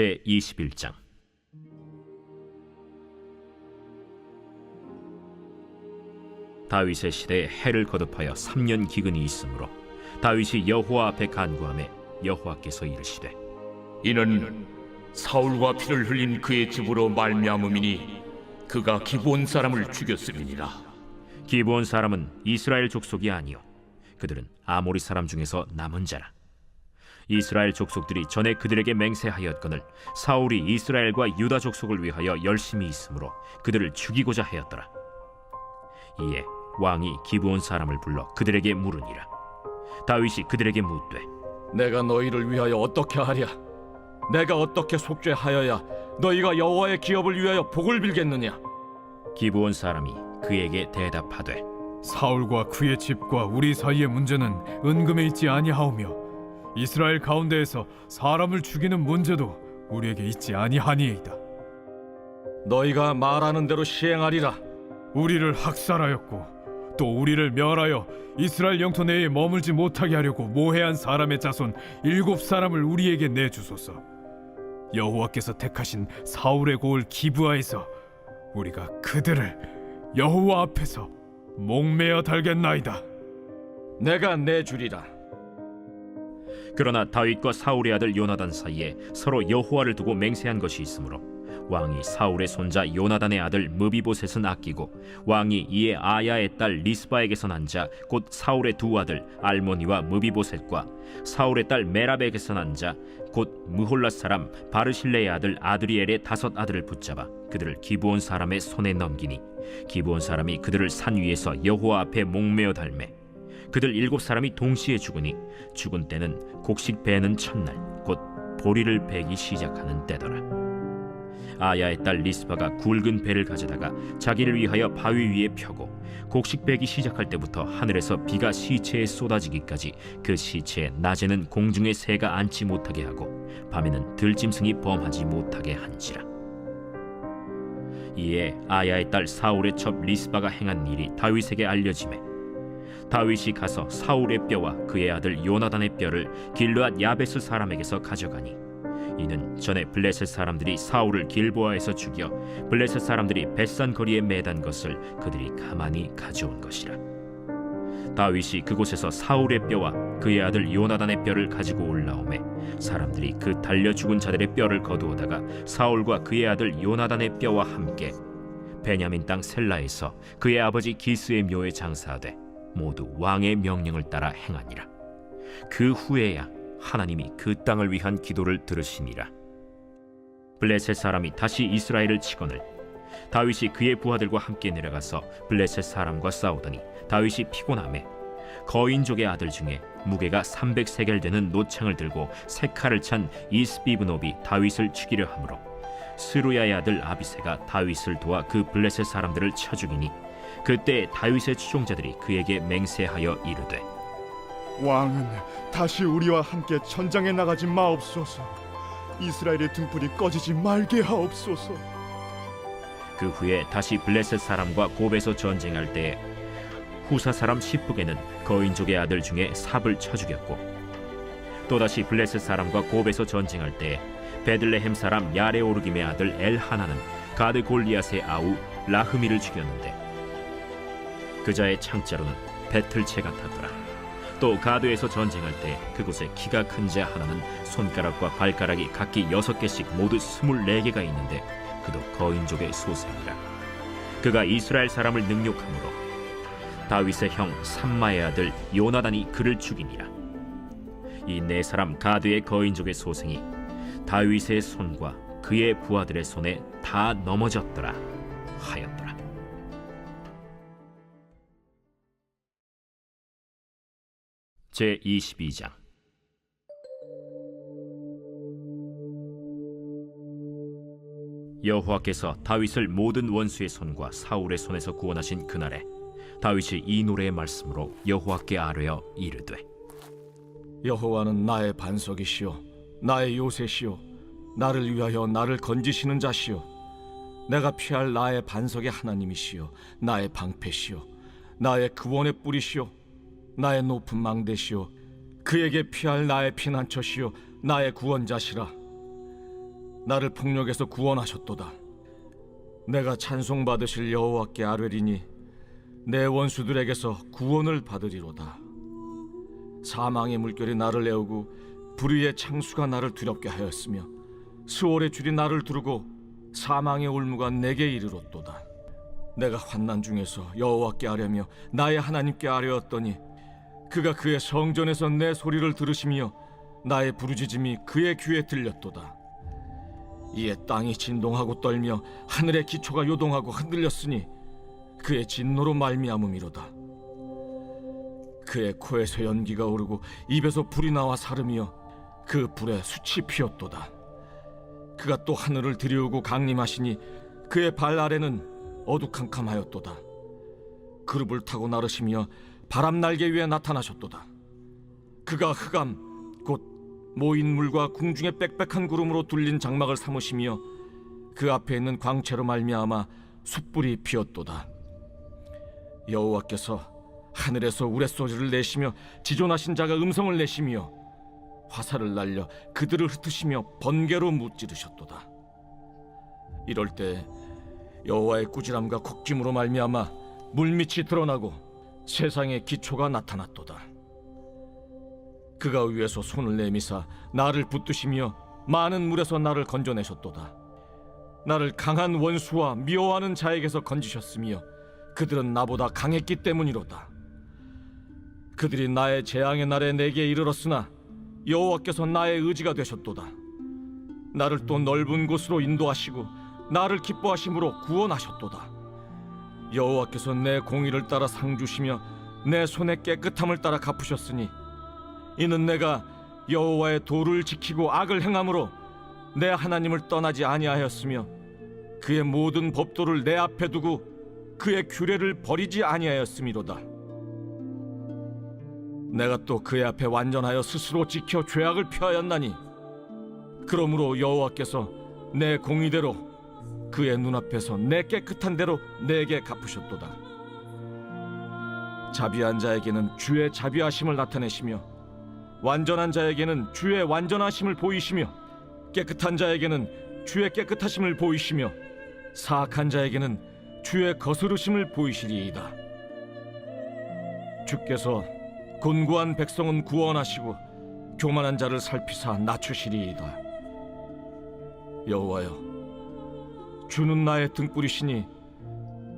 제 21장. 다윗의 시대에 해를 거듭하여 3년 기근이 있으므로 다윗이 여호와 앞에 간구함에 여호와께서 이르시되 이는 사울과 피를 흘린 그의 집으로 말미암음이니 그가 기본 사람을 죽였음이니라. 기브온 사람은 이스라엘 족속이 아니요 그들은 아모리 사람 중에서 남은 자라 이스라엘 족속들이 전에 그들에게 맹세하였거늘 사울이 이스라엘과 유다 족속을 위하여 열심히 있으므로 그들을 죽이고자 하였더라. 이에 왕이 기브온 사람을 불러 그들에게 물으니라. 다윗이 그들에게 묻되 내가 너희를 위하여 어떻게 하랴? 내가 어떻게 속죄하여야 너희가 여호와의 기업을 위하여 복을 빌겠느냐? 기브온 사람이 그에게 대답하되 사울과 그의 집과 우리 사이의 문제는 은금에 있지 아니하오며 이스라엘 가운데에서 사람을 죽이는 문제도 우리에게 있지 아니하니이다. 너희가 말하는 대로 시행하리라 우리를 학살하였고 또 우리를 멸하여 이스라엘 영토 내에 머물지 못하게 하려고 모해한 사람의 자손 일곱 사람을 우리에게 내주소서. 여호와께서 택하신 사울의 고을 기브아에서 우리가 그들을 여호와 앞에서 목매어 달겠나이다. 내가 내주리라 그러나 다윗과 사울의 아들 요나단 사이에 서로 여호와를 두고 맹세한 것이 있으므로 왕이 사울의 손자 요나단의 아들 무비보셋은 아끼고 왕이 이에 아야의 딸 리스바에게서 난 자 곧 사울의 두 아들 알모니와 무비보셋과 사울의 딸 메라백에서 난 자 곧 무홀라 사람 바르실레의 아들 아드리엘의 다섯 아들을 붙잡아 그들을 기브온 사람의 손에 넘기니 기브온 사람이 그들을 산 위에서 여호와 앞에 목매어 달매 그들 일곱 사람이 동시에 죽으니 죽은 때는 곡식 베는 첫날 곧 보리를 베기 시작하는 때더라. 아야의 딸 리스바가 굵은 배를 가져다가 자기를 위하여 바위 위에 펴고 곡식 베기 시작할 때부터 하늘에서 비가 시체에 쏟아지기까지 그 시체에 낮에는 공중에 새가 앉지 못하게 하고 밤에는 들짐승이 범하지 못하게 한지라. 이에 아야의 딸 사울의 첩 리스바가 행한 일이 다윗에게 알려지매 다윗이 가서 사울의 뼈와 그의 아들 요나단의 뼈를 길르앗 야베스 사람에게서 가져가니 이는 전에 블레셋 사람들이 사울을 길보아에서 죽여 블레셋 사람들이 벳산 거리에 매단 것을 그들이 가만히 가져온 것이라. 다윗이 그곳에서 사울의 뼈와 그의 아들 요나단의 뼈를 가지고 올라오매 사람들이 그 달려 죽은 자들의 뼈를 거두어다가 사울과 그의 아들 요나단의 뼈와 함께 베냐민 땅 셀라에서 그의 아버지 기스의 묘에 장사하되 모두 왕의 명령을 따라 행하니라. 그 후에야 하나님이 그 땅을 위한 기도를 들으시니라. 블레셋 사람이 다시 이스라엘을 치거늘 다윗이 그의 부하들과 함께 내려가서 블레셋 사람과 싸우더니 다윗이 피곤함에 거인족의 아들 중에 무게가 300세겔 되는 노창을 들고 세 칼을 찬 이스비브노비 다윗을 죽이려 하므로 스루야의 아들 아비세가 다윗을 도와 그 블레셋 사람들을 쳐 죽이니 그때 다윗의 추종자들이 그에게 맹세하여 이르되 왕은 다시 우리와 함께 전장에 나가지 마옵소서. 이스라엘의 등불이 꺼지지 말게 하옵소서. 그 후에 다시 블레셋 사람과 곱에서 전쟁할 때 후사 사람 시프게는 거인족의 아들 중에 삽을 쳐 죽였고 또다시 블레셋 사람과 곱에서 전쟁할 때 베들레헴 사람 야레오르김의 아들 엘 하나는 가드 골리앗의 아우 라흐미를 죽였는데 그자의 창자로는 배틀채 같았더라. 또 가드에서 전쟁할 때 그곳에 키가 큰 자 하나는 손가락과 발가락이 각기 여섯 개씩 모두 스물네 개가 있는데 그도 거인족의 소생이라. 그가 이스라엘 사람을 능욕함으로 다윗의 형 삼마의 아들 요나단이 그를 죽이니라. 이 네 사람 가드의 거인족의 소생이 다윗의 손과 그의 부하들의 손에 다 넘어졌더라 하였더라. 제 22장. 여호와께서 다윗을 모든 원수의 손과 사울의 손에서 구원하신 그날에 다윗이 이 노래의 말씀으로 여호와께 아뢰어 이르되 여호와는 나의 반석이시요 나의 요새시요 나를 위하여 나를 건지시는 자시요. 내가 피할 나의 반석의 하나님이시요 나의 방패시요 나의 구원의 뿌리시요 나의 높은 망대시요 그에게 피할 나의 피난처시요 나의 구원자시라 나를 폭력에서 구원하셨도다. 내가 찬송 받으실 여호와께 아뢰리니 내 원수들에게서 구원을 받으리로다. 사망의 물결이 나를 내오고 불의의 창수가 나를 두렵게 하였으며 수월의 줄이 나를 두르고 사망의 올무가 내게 이르렀도다. 내가 환난 중에서 여호와께 아뢰며 나의 하나님께 아뢰었더니 그가 그의 성전에서 내 소리를 들으시며 나의 부르짖음이 그의 귀에 들렸도다. 이에 땅이 진동하고 떨며 하늘의 기초가 요동하고 흔들렸으니 그의 진노로 말미암음이로다. 그의 코에서 연기가 오르고 입에서 불이 나와 사르며 그 불에 숯이 피었도다. 그가 또 하늘을 들이우고 강림하시니 그의 발 아래는 어두캄캄하였도다. 그룹을 타고 나르시며 바람 날개 위에 나타나셨도다. 그가 흑암 곧 모인 물과 궁중의 빽빽한 구름으로 둘린 장막을 삼으시며 그 앞에 있는 광채로 말미암아 숯불이 피었도다. 여호와께서 하늘에서 우레소리를 내시며 지존하신 자가 음성을 내시며 화살을 날려 그들을 흩으시며 번개로 무찌르셨도다. 이럴 때 여호와의 꾸지람과 곡짐으로 말미암아 물밑이 드러나고 세상의 기초가 나타났도다. 그가 위에서 손을 내미사 나를 붙드시며 많은 물에서 나를 건져내셨도다. 나를 강한 원수와 미워하는 자에게서 건지셨으며 그들은 나보다 강했기 때문이로다. 그들이 나의 재앙의 날에 내게 이르렀으나 여호와께서 나의 의지가 되셨도다. 나를 또 넓은 곳으로 인도하시고 나를 기뻐하심으로 구원하셨도다. 여호와께서 내 공의를 따라 상 주시며 내 손의 깨끗함을 따라 갚으셨으니 이는 내가 여호와의 도를 지키고 악을 행함으로 내 하나님을 떠나지 아니하였으며 그의 모든 법도를 내 앞에 두고 그의 규례를 버리지 아니하였음이로다. 내가 또 그의 앞에 완전하여 스스로 지켜 죄악을 피하였나니 그러므로 여호와께서 내 공의대로 그의 눈앞에서 내 깨끗한 대로 내게 갚으셨도다. 자비한 자에게는 주의 자비하심을 나타내시며 완전한 자에게는 주의 완전하심을 보이시며 깨끗한 자에게는 주의 깨끗하심을 보이시며 사악한 자에게는 주의 거스르심을 보이시리이다. 주께서 곤고한 백성은 구원하시고 교만한 자를 살피사 낮추시리이다. 여호와여, 주는 나의 등불이시니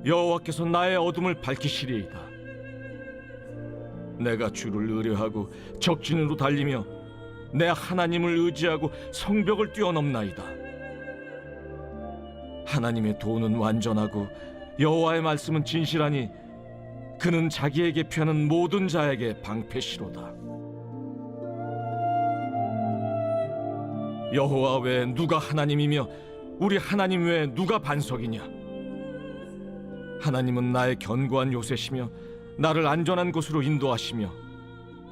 여호와께서 나의 어둠을 밝히시리이다. 내가 주를 의뢰하고 적진으로 달리며 내 하나님을 의지하고 성벽을 뛰어넘나이다. 하나님의 도는 완전하고 여호와의 말씀은 진실하니 그는 자기에게 피하는 모든 자에게 방패시로다. 여호와 외에 누가 하나님이며 우리 하나님 외에 누가 반석이냐? 하나님은 나의 견고한 요새시며 나를 안전한 곳으로 인도하시며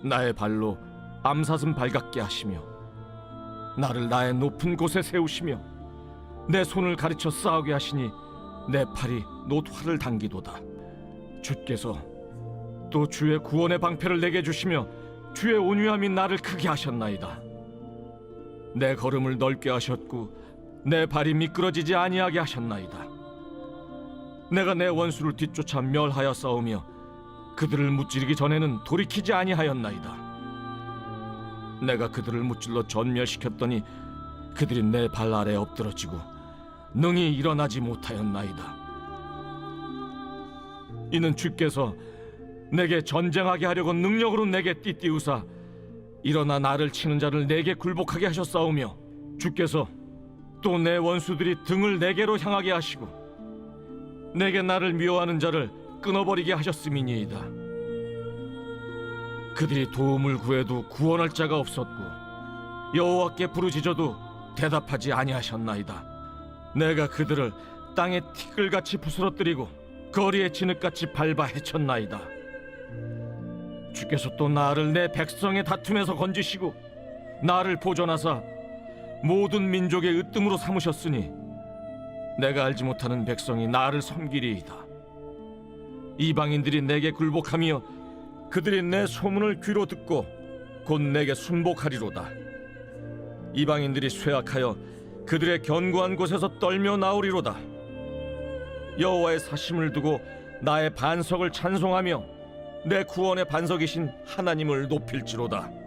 나의 발로 암사슴 발같게 하시며 나를 나의 높은 곳에 세우시며 내 손을 가르쳐 싸우게 하시니 내 팔이 노트화를 당기도다. 주께서 또 주의 구원의 방패를 내게 주시며 주의 온유함이 나를 크게 하셨나이다. 내 걸음을 넓게 하셨고 내 발이 미끄러지지 아니하게 하셨나이다. 내가 내 원수를 뒤쫓아 멸하여 싸우며 그들을 무찌르기 전에는 돌이키지 아니하였나이다. 내가 그들을 무찔러 전멸시켰더니 그들이 내 발 아래 엎드러지고 능히 일어나지 못하였나이다. 이는 주께서 내게 전쟁하게 하려고 능력으로 내게 띠띠우사 일어나 나를 치는 자를 내게 굴복하게 하셨사오며 주께서 또 내 원수들이 등을 내게로 향하게 하시고 내게 나를 미워하는 자를 끊어버리게 하셨음이니이다. 그들이 도움을 구해도 구원할 자가 없었고 여호와께 부르짖어도 대답하지 아니하셨나이다. 내가 그들을 땅에 티끌같이 부스러뜨리고 거리에 진흙같이 밟아 헤쳤나이다. 주께서 또 나를 내 백성의 다툼에서 건지시고 나를 보존하사 모든 민족의 으뜸으로 삼으셨으니 내가 알지 못하는 백성이 나를 섬기리이다. 이방인들이 내게 굴복하며 그들이 내 소문을 귀로 듣고 곧 내게 순복하리로다. 이방인들이 쇠악하여 그들의 견고한 곳에서 떨며 나오리로다. 여호와의 사심을 두고 나의 반석을 찬송하며 내 구원의 반석이신 하나님을 높일지로다.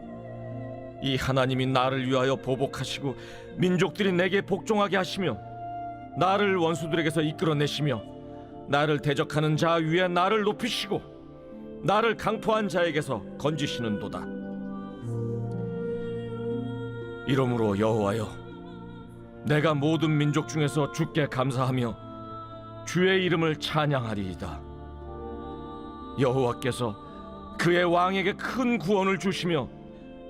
이 하나님이 나를 위하여 보복하시고 민족들이 내게 복종하게 하시며 나를 원수들에게서 이끌어내시며 나를 대적하는 자 위에 나를 높이시고 나를 강포한 자에게서 건지시는도다. 이러므로 여호와여 내가 모든 민족 중에서 주께 감사하며 주의 이름을 찬양하리이다. 여호와께서 그의 왕에게 큰 구원을 주시며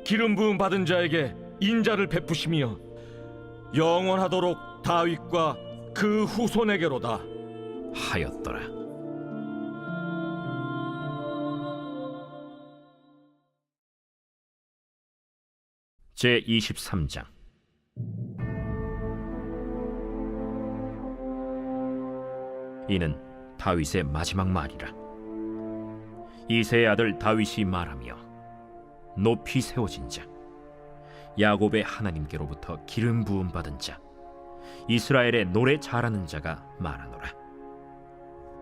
기름 부음 받은 자에게 인자를 베푸시며 영원하도록 다윗과 그 후손에게로다. 하였더라. 제 23장 이는 다윗의 마지막 말이라 이세의 아들 다윗이 말하며 높이 세워진 자 야곱의 하나님께로부터 기름 부음 받은 자 이스라엘의 노래 잘하는 자가 말하노라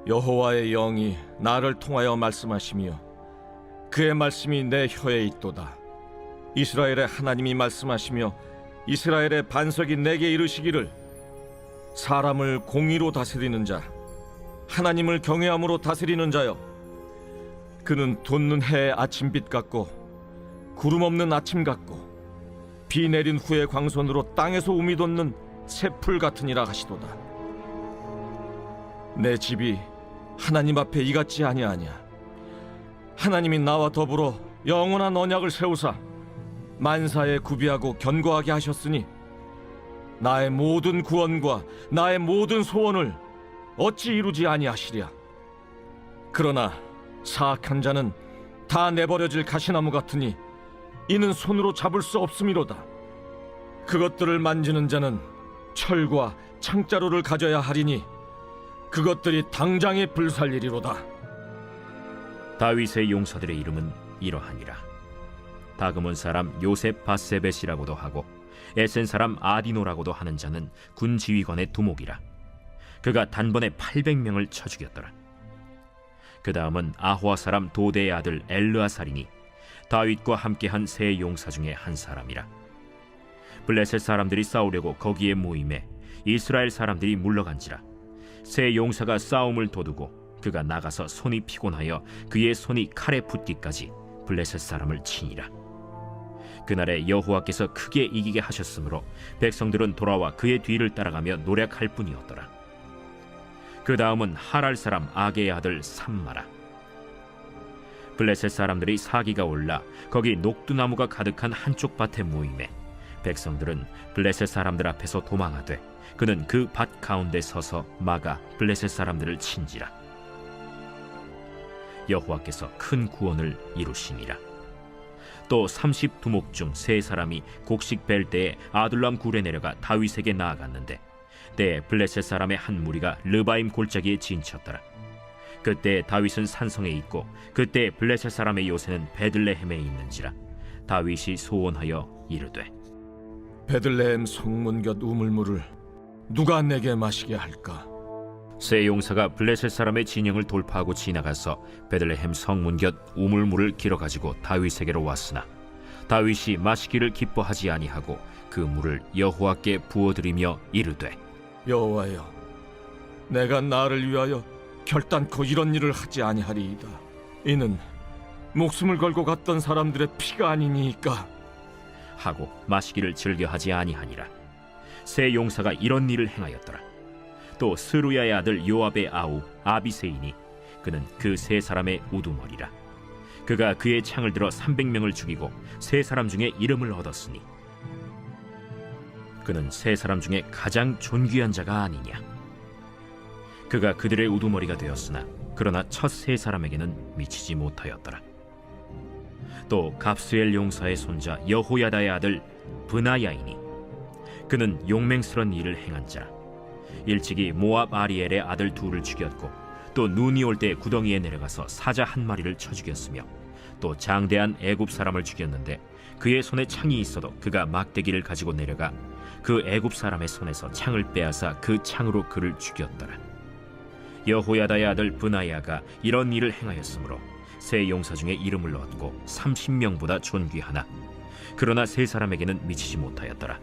여호와의 영이 나를 통하여 말씀하시며 그의 말씀이 내 혀에 있도다. 이스라엘의 하나님이 말씀하시며 이스라엘의 반석이 내게 이르시기를 사람을 공의로 다스리는 자 하나님을 경외함으로 다스리는 자여 그는 돋는 해의 아침빛 같고 구름 없는 아침 같고 비 내린 후의 광선으로 땅에서 우미 돋는 새풀 같으니라 하시도다. 내 집이 하나님 앞에 이같지 아니하냐? 하나님이 나와 더불어 영원한 언약을 세우사 만사에 구비하고 견고하게 하셨으니 나의 모든 구원과 나의 모든 소원을 어찌 이루지 아니하시랴? 그러나 사악한 자는 다 내버려질 가시나무 같으니 이는 손으로 잡을 수 없음이로다. 그것들을 만지는 자는 철과 창자루를 가져야 하리니 그것들이 당장에 불살리리로다. 다윗의 용사들의 이름은 이러하니라. 다금온 사람 요셉 바세벳이라고도 하고 에센 사람 아디노라고도 하는 자는 군 지휘관의 두목이라. 그가 단번에 800명을 쳐 죽였더라. 그 다음은 아호아 사람 도대의 아들 엘르아살이니 다윗과 함께한 세 용사 중에 한 사람이라. 블레셋 사람들이 싸우려고 거기에 모임에 이스라엘 사람들이 물러간지라. 세 용사가 싸움을 도두고 그가 나가서 손이 피곤하여 그의 손이 칼에 붙기까지 블레셋 사람을 치니라. 그날에 여호와께서 크게 이기게 하셨으므로 백성들은 돌아와 그의 뒤를 따라가며 노력할 뿐이었더라. 그 다음은 하랄 사람 아게의 아들 삼마라 블레셋 사람들이 사기가 올라 거기 녹두나무가 가득한 한쪽 밭에 모임에 백성들은 블레셋 사람들 앞에서 도망하되 그는 그 밭 가운데 서서 막아 블레셋 사람들을 친지라. 여호와께서 큰 구원을 이루시니라. 또 삼십 두목 중 세 사람이 곡식 벨 때에 아둘람 굴에 내려가 다윗에게 나아갔는데 때에 블레셋 사람의 한 무리가 르바임 골짜기에 진쳤더라 그때 다윗은 산성에 있고 그때 블레셋 사람의 요새는 베들레헴에 있는지라 다윗이 소원하여 이르되 베들레헴 성문 곁 우물물을 누가 내게 마시게 할까? 세 용사가 블레셋 사람의 진영을 돌파하고 지나가서 베들레헴 성문 곁 우물물을 길어 가지고 다윗에게로 왔으나 다윗이 마시기를 기뻐하지 아니하고 그 물을 여호와께 부어드리며 이르되 여호와여 내가 나를 위하여 결단코 이런 일을 하지 아니하리이다. 이는 목숨을 걸고 갔던 사람들의 피가 아니니까. 하고 마시기를 즐겨하지 아니하니라. 세 용사가 이런 일을 행하였더라. 또 스루야의 아들 요압의 아우 아비세이니 그는 그 세 사람의 우두머리라. 그가 그의 창을 들어 300명을 죽이고 세 사람 중에 이름을 얻었으니 그는 세 사람 중에 가장 존귀한 자가 아니냐 그가 그들의 우두머리가 되었으나 그러나 첫 세 사람에게는 미치지 못하였더라 또 갑스엘 용사의 손자 여호야다의 아들 브나야이니 그는 용맹스런 일을 행한 자 일찍이 모압 아리엘의 아들 둘을 죽였고 또 눈이 올 때 구덩이에 내려가서 사자 한 마리를 쳐 죽였으며 또 장대한 애굽 사람을 죽였는데 그의 손에 창이 있어도 그가 막대기를 가지고 내려가 그 애굽 사람의 손에서 창을 빼앗아 그 창으로 그를 죽였더라. 여호야다의 아들 브나야가 이런 일을 행하였으므로 세 용사 중에 이름을 얻고 30명보다 존귀하나 그러나 세 사람에게는 미치지 못하였더라.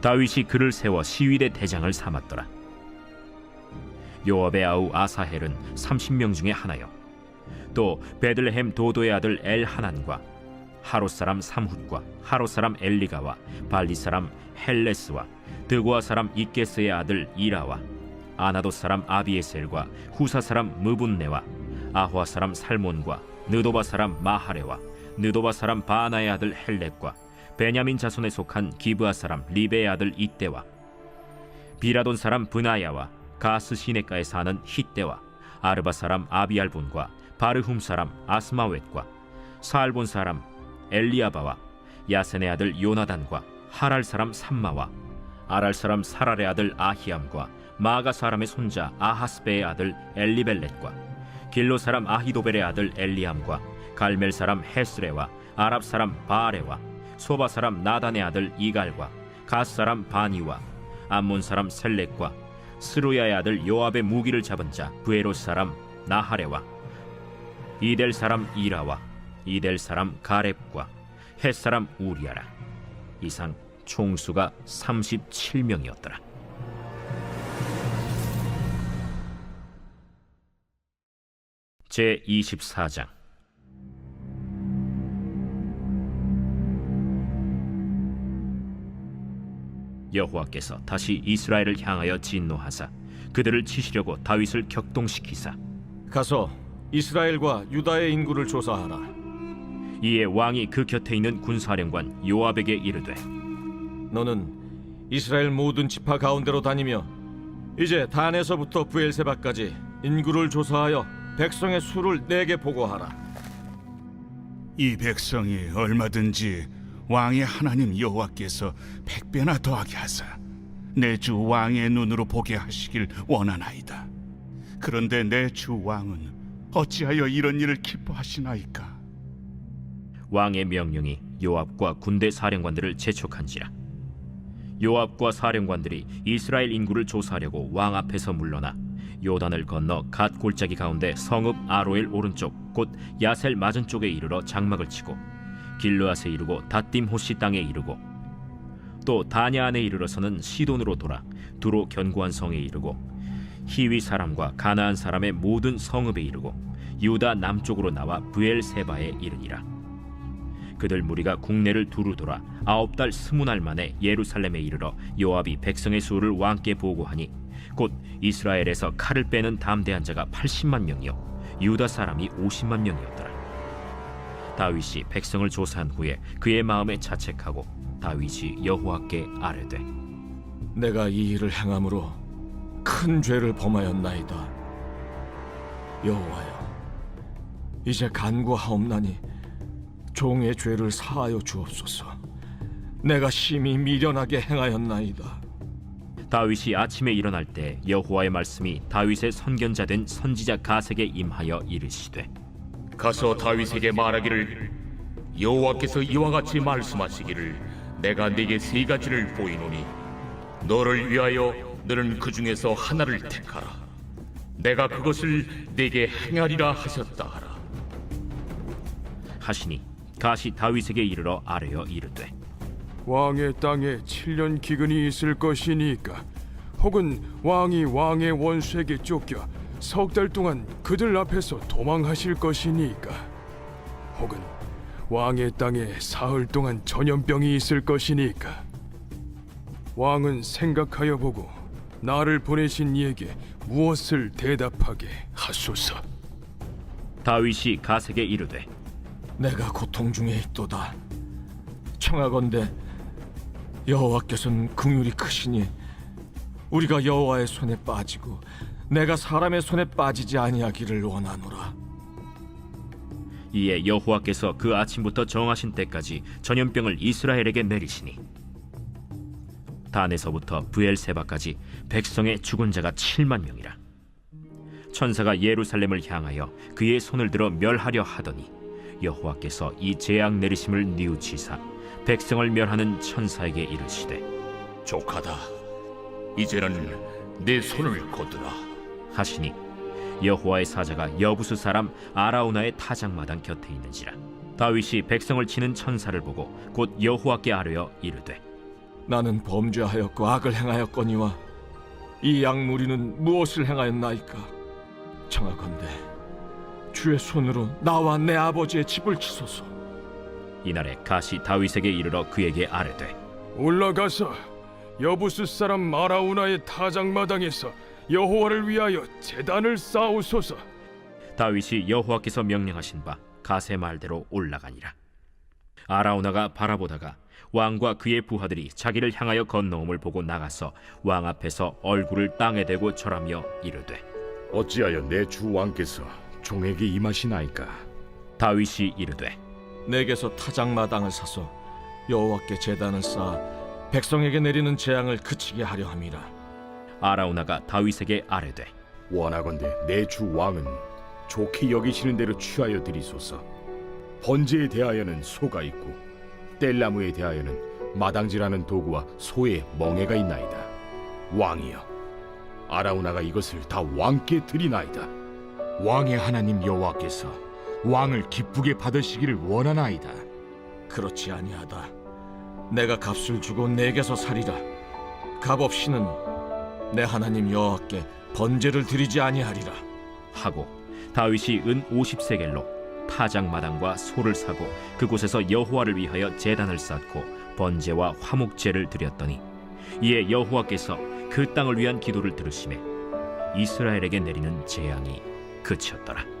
다윗이 그를 세워 시위대 대장을 삼았더라. 요압의 아우 아사헬은 30명 중에 하나요. 또 베들레헴 도도의 아들 엘하난과 하롯 사람 삼훗과 하롯 사람 엘리가와 발리 사람 헬레스와 드고아 사람 이게스의 아들 이라와 아나도 사람 아비에셀과 후사 사람 무분네와 아호아 사람 살몬과 느도바 사람 마하레와 느도바 사람 바나의 아들 헬렉과 베냐민 자손에 속한 기브아 사람 리베의 아들 이때와 비라돈 사람 브나야와 가스 시네가에 사는 히때와 아르바 사람 아비알본과 바르훔 사람 아스마웻과 사알본 사람 엘리아바와 야센의 아들 요나단과 하랄 사람 삼마와 아랄 사람 사랄의 아들 아히암과 마가 사람의 손자 아하스베의 아들 엘리벨렛과 길로 사람 아히도벨의 아들 엘리암과 갈멜 사람 헤스레와 아랍 사람 바아레와 소바 사람 나단의 아들 이갈과 가스 사람 바니와 암몬 사람 셀렉과 스루야의 아들 요압의 무기를 잡은 자 부에롯 사람 나하레와 이델 사람 이라와 이델 사람 가렙과 헷 사람 우리아라 이상 총수가 37명이었더라. 제 24장 여호와께서 다시 이스라엘을 향하여 진노하사 그들을 치시려고 다윗을 격동시키사 가서 이스라엘과 유다의 인구를 조사하라. 이에 왕이 그 곁에 있는 군사령관 요압에게 이르되 너는 이스라엘 모든 지파 가운데로 다니며 이제 단에서부터 부엘세바까지 인구를 조사하여 백성의 수를 내게 보고하라. 이 백성이 얼마든지 왕의 하나님 여호와께서 백배나 더하게 하사 내 주 왕의 눈으로 보게 하시길 원하나이다. 그런데 내 주 왕은 어찌하여 이런 일을 기뻐하시나이까? 왕의 명령이 요압과 군대 사령관들을 재촉한지라 요압과 사령관들이 이스라엘 인구를 조사하려고 왕 앞에서 물러나 요단을 건너 갓 골짜기 가운데 성읍 아로엘 오른쪽 곧 야셀 맞은 쪽에 이르러 장막을 치고 길르앗에 이르고 다딤 호시 땅에 이르고 또 다냐 안에 이르러서는 시돈으로 돌아 두로 견고한 성에 이르고 히위 사람과 가나안 사람의 모든 성읍에 이르고 유다 남쪽으로 나와 부엘세바에 이르니라. 그들 무리가 국내를 두루 돌아 아홉 달 스무 날 만에 예루살렘에 이르러 요압이 백성의 수를 왕께 보고하니 곧 이스라엘에서 칼을 빼는 담대한 자가 80만 명이요 유다 사람이 50만 명이었더라 다윗이 백성을 조사한 후에 그의 마음에 자책하고 다윗이 여호와께 아뢰되 내가 이 일을 행함으로 큰 죄를 범하였나이다. 여호와여, 이제 간구하옵나니 종의 죄를 사하여 주옵소서. 내가 심히 미련하게 행하였나이다. 다윗이 아침에 일어날 때 여호와의 말씀이 다윗의 선견자 된 선지자 가세게 임하여 이르시되 가서 다윗에게 말하기를 여호와께서 이와 같이 말씀하시기를 내가 네게 세 가지를 보이노니 너를 위하여 너는 그 중에서 하나를 택하라. 내가 그것을 네게 행하리라 하셨다 하라. 하시니 가시 다윗에게 이르러 아뢰어 이르되 왕의 땅에 7년 기근이 있을 것이니까. 혹은 왕이 왕의 원수에게 쫓겨 석 달 동안 그들 앞에서 도망하실 것이니까. 혹은 왕의 땅에 사흘 동안 전염병이 있을 것이니까. 왕은 생각하여 보고 나를 보내신 이에게 무엇을 대답하게 하소서? 다윗이 가세게 이르되 내가 고통 중에 있도다. 청하건대 여호와께서는 긍휼이 크시니 우리가 여호와의 손에 빠지고 내가 사람의 손에 빠지지 아니하기를 원하노라. 이에 여호와께서 그 아침부터 정하신 때까지 전염병을 이스라엘에게 내리시니 단에서부터 부엘세바까지 백성의 죽은 자가 7만 명이라 천사가 예루살렘을 향하여 그의 손을 들어 멸하려 하더니 여호와께서 이 재앙 내리심을 뉘우치사 백성을 멸하는 천사에게 이르시되 족하다. 이제는 내 손을 거두라. 하시니 여호와의 사자가 여부수 사람 아라우나의 타작마당 곁에 있는지라 다윗이 백성을 치는 천사를 보고 곧 여호와께 아뢰어 이르되 나는 범죄하였고 악을 행하였거니와 이 양무리는 무엇을 행하였나이까 청하건대 주의 손으로 나와 내 아버지의 집을 치소서 이날에 가시 다윗에게 이르러 그에게 아뢰되 올라가서 여부스 사람 마라우나의 타작마당에서 여호와를 위하여 제단을 쌓으소서. 다윗이 여호와께서 명령하신 바 가세 말대로 올라가니라 아라우나가 바라보다가 왕과 그의 부하들이 자기를 향하여 건너옴을 보고 나가서 왕 앞에서 얼굴을 땅에 대고 절하며 이르되 어찌하여 내 주 왕께서 종에게 임하시나이까? 다윗이 이르되 내게서 타작마당을 사서 여호와께 제단을 쌓아 백성에게 내리는 재앙을 그치게 하려 함이라 아라우나가 다윗에게 아뢰되 원하건대 내 주 왕은 좋게 여기시는 대로 취하여 드리소서. 번제에 대하여는 소가 있고 뗄나무에 대하여는 마당질하는 도구와 소의 멍에가 있나이다. 왕이여, 아라우나가 이것을 다 왕께 드리나이다. 왕의 하나님 여호와께서 왕을 기쁘게 받으시기를 원하나이다. 그렇지 아니하다. 내가 값을 주고 내게서 살이라. 값 없이는 내 하나님 여호와께 번제를 드리지 아니하리라. 하고 다윗이 은 50세겔로 타작마당과 소를 사고 그곳에서 여호와를 위하여 제단을 쌓고 번제와 화목제를 드렸더니 이에 여호와께서 그 땅을 위한 기도를 들으심에 이스라엘에게 내리는 재앙이 그쳤더라